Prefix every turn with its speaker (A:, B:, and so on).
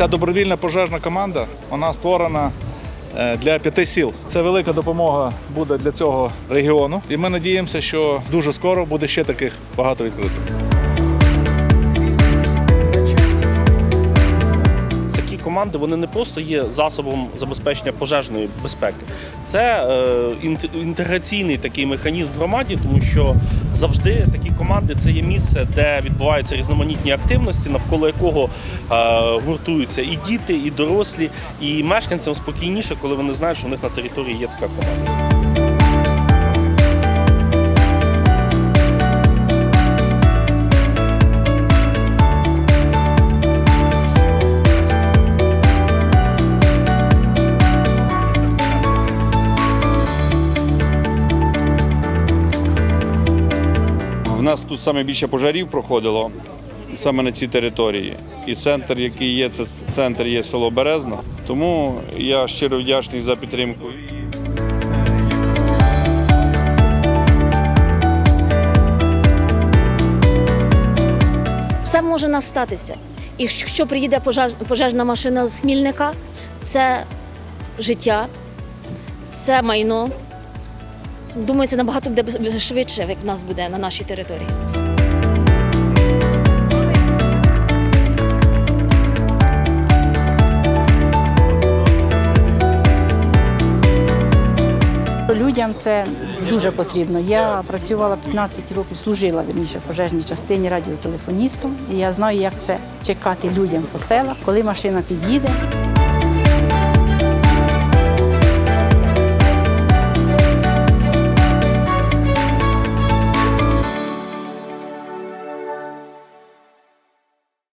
A: Ця добровільна пожежна команда вона створена е, для п'яти сіл. Це велика допомога буде для цього регіону. І ми надіємося, що дуже скоро буде ще таких багато відкрито.
B: Команди вони не просто є засобом забезпечення пожежної безпеки, це е, інтеграційний такий механізм в громаді, тому що завжди такі команди це є місце, де відбуваються різноманітні активності, навколо якого е, гуртуються і діти, і дорослі, і мешканцям спокійніше, коли вони знають, що в них на території є така команда.
C: В нас тут саме більше пожарів проходило саме на цій території. І центр, який є, це центр є село Березна. Тому я щиро вдячний за підтримку.
D: Все може настатися. І якщо приїде пожеж- пожежна машина з Хмільника, це життя, це майно. Думаю, це набагато буде швидше, як в нас буде на нашій території.
E: Людям це дуже потрібно. Я працювала 15 років, служила верніше в пожежній частині радіотелефоністом. І я знаю, як це чекати людям по селах, коли машина під'їде.